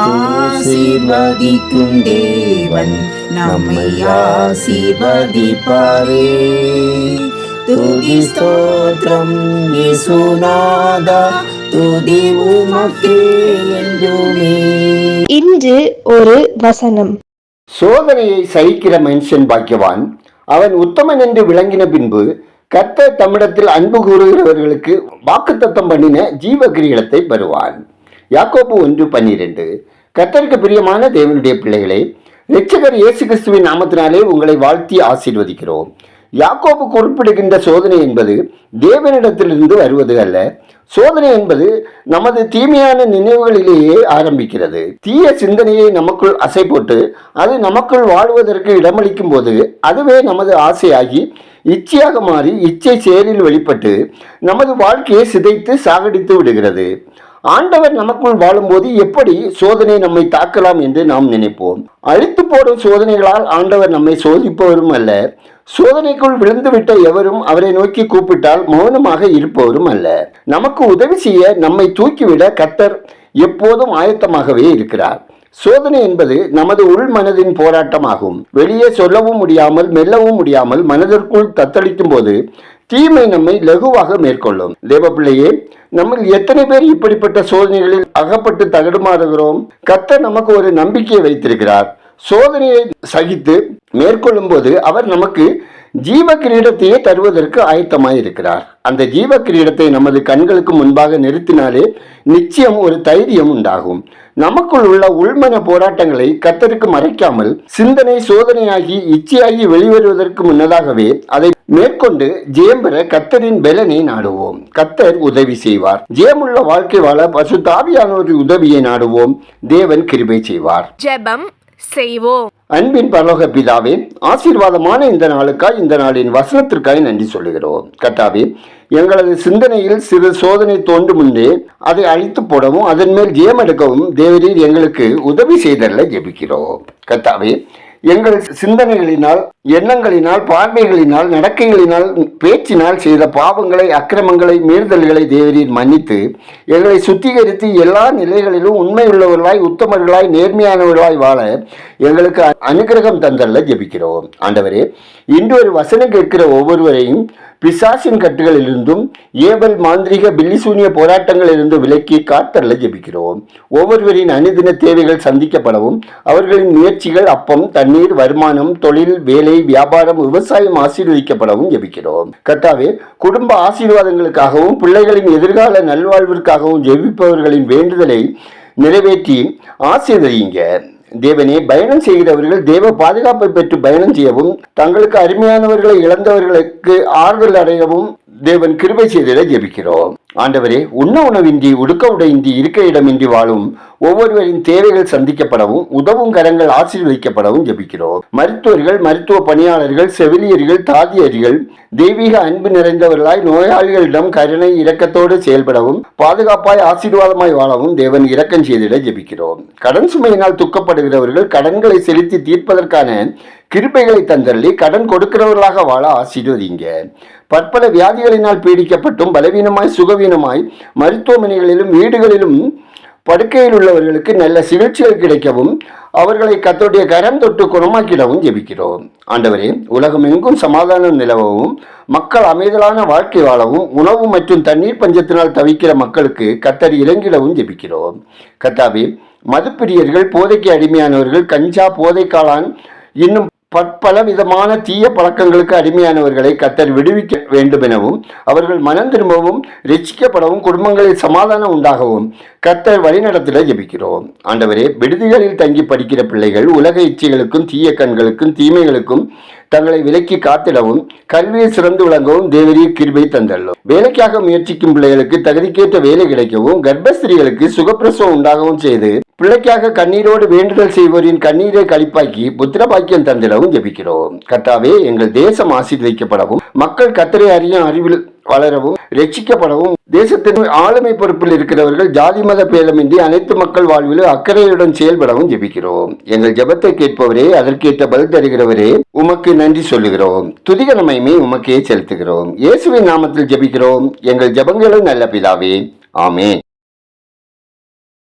ஆசீர்வதிக்கும் தேவன் நம்மை ஆசீர்வதிப்பாரே. துதி ஸ்தோத்திரம் இயேசுநாதா துதி உமக்கே என்றுமே. இன்று ஒரு வசனம். சோதனையை சகிக்கிற மனுஷன் பாக்கியவான். அவன் உத்தமன் என்று விளங்கின பின்பு கர்த்தர் தம்மிடத்தில் அன்பு கூறுகிறவர்களுக்கு வாக்குத்தத்தம் பண்ணின ஜீவ கிரீடத்தை பெறுவான். யாக்கோபு ஒன்று பன்னிரெண்டு. கத்தருக்கு பிரியமான தேவனுடைய பிள்ளைகளே இரட்சகர் இயேசு கிறிஸ்துவின் நாமத்தினாலே உங்களை வாழ்த்தி ஆசீர்வதிக்கிறோம். யாக்கோபு குறிப்பிடுகின்ற சோதனை என்பது தேவனிடத்திலிருந்து வருவது அல்ல. சோதனை என்பது நமது தீமையான நினைவுகளிலேயே ஆரம்பிக்கிறது. தீய சிந்தனையை நமக்குள் அசை போட்டு அது நமக்குள் வாழ்வதற்கு இடமளிக்கும் போது அதுவே நமது ஆசையாகி இச்சையாக மாறி இச்சை செயலில் வெளிப்பட்டு நமது வாழ்க்கையை சிதைத்து சாகடித்து விடுகிறது. ஆண்டவர் நமக்குள் வாழும்போது எப்படி சோதனை நம்மை தாக்கலாம் என்று நாம் நினைப்போம். அழித்து போடும் சோதனைகளால் ஆண்டவர் நம்மை சோதிப்பவரும் அல்ல. சோதனைக்குள் விழுந்துவிட்ட எவரும் அவரை நோக்கி கூப்பிட்டால் மௌனமாக இருப்பவரும் அல்ல. நமக்கு உதவி செய்ய நம்மை தூக்கிவிட கத்தர் எப்போதும் ஆயத்தமாகவே இருக்கிறார். சோதனை என்பது நமது உள் மனதின் போராட்டமாகும். வெளியே சொல்லவும் முடியாமல் மெல்லவும் முடியாமல் மனதிற்குள் தத்தளிக்கும் போது தீமை நம்மை லகுவாக மேற்கொள்ளும். தேவப்பிள்ளையே நம்மில் எத்தனை பேர் இப்படிப்பட்ட சோதனைகளில் அகப்பட்டு தகடுமாறுகிறோம்? கத்தர் நமக்கு ஒரு நம்பிக்கையை வைத்திருக்கிறார். சோதனையை சகித்து மேற்கொள்ளும் போது அவர் நமக்கு ஜீவ கிரீடத்தையே தருவதற்கு ஆயத்தமாய் இருக்கிறார் அந்த ஜீவ கிரீடத்தை நமது கண்களுக்கு முன்பாக நிறுத்தினாலே நிச்சயம் ஒரு தைரியம் உண்டாகும். நமக்குள் உள்ள உள்மன போராட்டங்களை கத்தருக்கு மறைக்காமல் சிந்தனை சோதனையாகி இச்சையாகி வெளிவருவதற்கு முன்னதாகவே அதை மேற்கொண்டு ஜெயம் பெற கத்தரின் பலனை நாடுவோம். கத்தர் உதவி செய்வார். ஜெயமுள்ள வாழ்க்கை வாழ பசு தாவியானோரின் உதவியை நாடுவோம். தேவன் கிருபை செய்வார். ஜெபம் செய்வோம். அன்பின் பரலோக பிதாவே ஆசீர்வாதமான இந்த நாளுக்காய் இந்த நாளின் வசனத்திற்காய் நன்றி சொல்லுகிறோம். கட்டாவே எங்களது சிந்தனையில் சிறு சோதனை தோன்றும் முன்னே அதை அழித்து போடவும் அதன் மேல் ஜெயம் எடுக்கவும் தேவரீர் எங்களுக்கு உதவி செய்தல்ல ஜெபிக்கிறோம். கத்தாவே எங்கள் சிந்தனைகளினால் எண்ணங்களினால் பார்வைகளினால் நடக்கைகளினால் பேச்சினால் செய்த பாவங்களை அக்கிரமங்களை மீறுதல்களை தேவரீர் மன்னித்து எங்களை சுத்திகரித்து எல்லா நிலைகளிலும் உண்மையுள்ளவர்களாய் உத்தமர்களாய் நேர்மையானவர்களாய் வாழ எங்களுக்கு அனுகிரகம் தந்தல்ல ஜெபிக்கிறோம். ஆண்டவரே இன்று ஒரு வசனம் கேட்கிற ஒவ்வொருவரையும் பிசாசின் கட்டுகளிலிருந்தும் ஏவல் மாந்திரிக பில்லிசூனிய போராட்டங்களிலிருந்து விலக்கி காத்தல்ல ஜெபிக்கிறோம். ஒவ்வொருவரின் அனுதின தேவைகள் சந்திக்கப்படவும் அவர்களின் முயற்சிகள் அப்பம் தன் தண்ணீர் வருமானம் தொழில் வேலை வியாபாரம் விவசாயம் ஆசீர்வதிக்கப்படவும் ஜெபிக்கிறோம். கர்த்தாவே குடும்ப ஆசீர்வாதங்களுக்காகவும் பிள்ளைகளின் எதிர்கால நல்வாழ்விற்காகவும் ஜெபிப்பவர்களின் வேண்டுதலை நிறைவேற்றி ஆசீர்வதிங்க தேவனே பயணம் செய்கிறவர்கள் தேவ பாதுகாப்பை பெற்று பயணம் செய்யவும் தங்களுக்கு அருமையானவர்களை இழந்தவர்களுக்கு ஆறுதல் அடையவும் தேவன் கிருபை செய்திட ஜெபிக்கிறோம். ஆண்டவரே உண்ண உணவின்றி உடுக்க உடையின்றி இருக்க இடமின்றி வாழும் ஒவ்வொருவரின் தேவைகள் சந்திக்கப்படவும் உதவும் கரங்கள் ஆசீர்வதிக்கப்படவும் ஜெபிக்கிறோம். மருத்துவர்கள் மருத்துவ பணியாளர்கள் செவிலியர்கள் தாதியர்கள் தெய்வீக அன்பு நிறைந்தவர்களாய் நோயாளிகளிடம் கருணை இரக்கத்தோடு செயல்படவும் பாதுகாப்பாய் ஆசீர்வாதமாய் வாழவும் தேவன் இரக்கம் செய்திட ஜெபிக்கிறோம். கடன் சுமையினால் துக்கப்படுகிறவர்கள் கடன்களை செலுத்தி தீர்ப்பதற்கான கிருபைகளை தந்தள்ளி கடன் கொடுக்கிறவர்களாக வாழ ஆசீர்வதிங்க. பற்பல வியாதிகளினால் பீடிக்கப்பட்டும் பலவீனமாய் சுகவீனமாய் மருத்துவமனைகளிலும் வீடுகளிலும் படுக்கையில் உள்ளவர்களுக்கு நல்ல சிகிச்சைகள் கிடைக்கவும் அவர்களை கத்தோடைய கரம் தொட்டு குணமாக்கிடவும் ஜெபிக்கிறோம். ஆண்டவரே உலகம் எங்கும் சமாதானம் நிலவவும் மக்கள் அமைதலான வாழ்க்கை வாழவும் உணவு மற்றும் தண்ணீர் பஞ்சத்தினால் தவிக்கிற மக்களுக்கு கத்தர் இறங்கிடவும் ஜெபிக்கிறோம். கத்தாவே மதுப்பிரியர்கள் போதைக்கு அடிமையானவர்கள் கஞ்சா போதைக்காளான் இன்னும் பற்பல விதமான தீய பழக்கங்களுக்கு அடிமையானவர்களை கத்தர் விடுவிக்க வேண்டும் எனவும் அவர்கள் மனம் திரும்பவும் ரசிக்கப்படவும் குடும்பங்களில் சமாதானம் உண்டாகவும் கத்தர் வழிநடத்திட ஜெபிக்கிறோம். ஆண்டவரே விடுதிகளில் தங்கி படிக்கிற பிள்ளைகள் உலக இச்சைகளுக்கும் தீய கண்களுக்கும் தீமைகளுக்கும் தங்களை விலக்கி காத்திடவும் கல்வியை சிறந்து விளங்கவும் தேவரிய கிருபை தந்தள்ளோம். வேலைக்காக முயற்சிக்கும் பிள்ளைகளுக்கு தகுதிக்கேற்ற வேலை கிடைக்கவும் கர்ப்பஸ்திரிகளுக்கு சுகப்பிரசவம் உண்டாகவும் செய்து பிள்ளைக்காக கண்ணீரோடு வேண்டுதல் செய்வோரின் கண்ணீரை கழிப்பாக்கி புத்திரபாக்கியம் தந்திடவும் ஜெபிக்கிறோம். கத்தாவே எங்கள் தேசம் ஆசீர்வதிக்கப்படவும் மக்கள் கத்தரை அறியும் அறிவில் வளரவும் ரட்சிக்கப்படவும் தேசத்தின் ஆளுமை பொறுப்பில் இருக்கிறவர்கள் ஜாதி மத பேதமின்றி அனைத்து மக்கள் வாழ்விலும் அக்கறையுடன் செயல்படவும் ஜெபிக்கிறோம். எங்கள் ஜெபத்தை கேட்பவரே அதற்கேற்ற பதில் தருகிறவரே உமக்கு நன்றி சொல்லுகிறோம். துதிகனமையுமே உமக்கே செலுத்துகிறோம். இயேசுவின் நாமத்தில் ஜெபிக்கிறோம். எங்கள் ஜெபங்களும் நல்ல பிதாவே. ஆமே